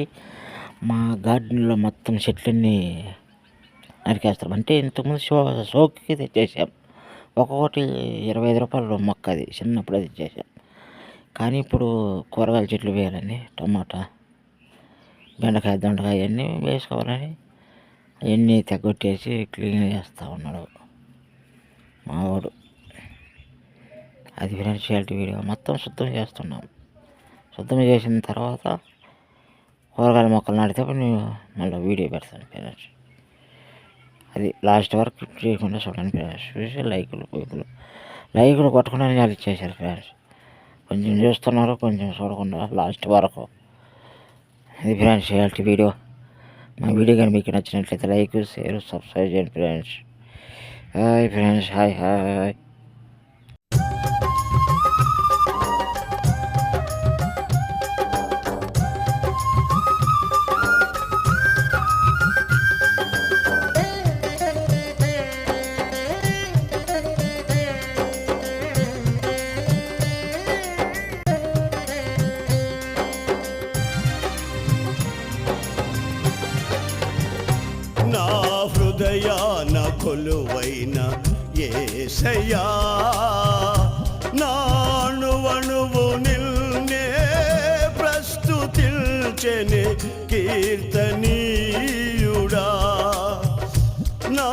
చేసి మా గార్డెన్లో మొత్తం చెట్లన్నీ నరికేస్తాం అంటే ఇంతకుముందు షో షోకి తెచ్చేసాం. ఒక్కొక్కటి ఇరవై ఐదు రూపాయలు మొక్క అది. చిన్నప్పుడు అది తెచ్చేసాం కానీ ఇప్పుడు కూరగాయల చెట్లు వేయాలని టమాటా బెండకాయ దొండకాయ అన్నీ వేసుకోవాలని అవన్నీ తగ్గొట్టేసి క్లీన్ చేస్తూ ఉన్నాడు మావాడు అది ఫినాన్షియాలిటీ వీడియో. మొత్తం శుద్ధం చేస్తున్నాం. శుద్ధం చేసిన తర్వాత కూరగాయల మొక్కలు నాటితే నేను మళ్ళీ వీడియో పెడతాను పేరెంట్స్. అది లాస్ట్ వరకు చేయకుండా చూడండి ఫ్రెండ్స్ చూసి లైకులు పోయికులు లైకులు కొట్టకుండా నేను ఇచ్చేసారు ఫ్రెండ్స్ కొంచెం చూస్తున్నారు కొంచెం చూడకుండా లాస్ట్ వరకు. అది ఫ్రెండ్స్ ఇలాంటి వీడియో. మా వీడియో కానీ మీకు నచ్చినట్లయితే లైక్ షేర్ సబ్స్క్రైబ్ చేయండి friends hi friends hi hi. హృదయాన కొలువైన ఏసయా నాణువణువు నిల్నే ప్రస్తుతిల్చెని కీర్తనీయుడా. నా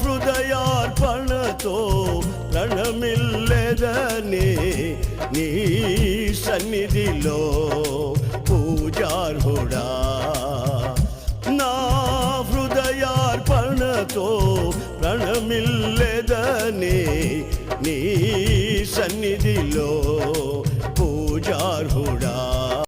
హృదయార్పణతో రణమిల్లెదని నీ సన్నిధిలో నాతో ప్రణమిల్లెదని నీ సన్నిధిలో పూజార్హుడా.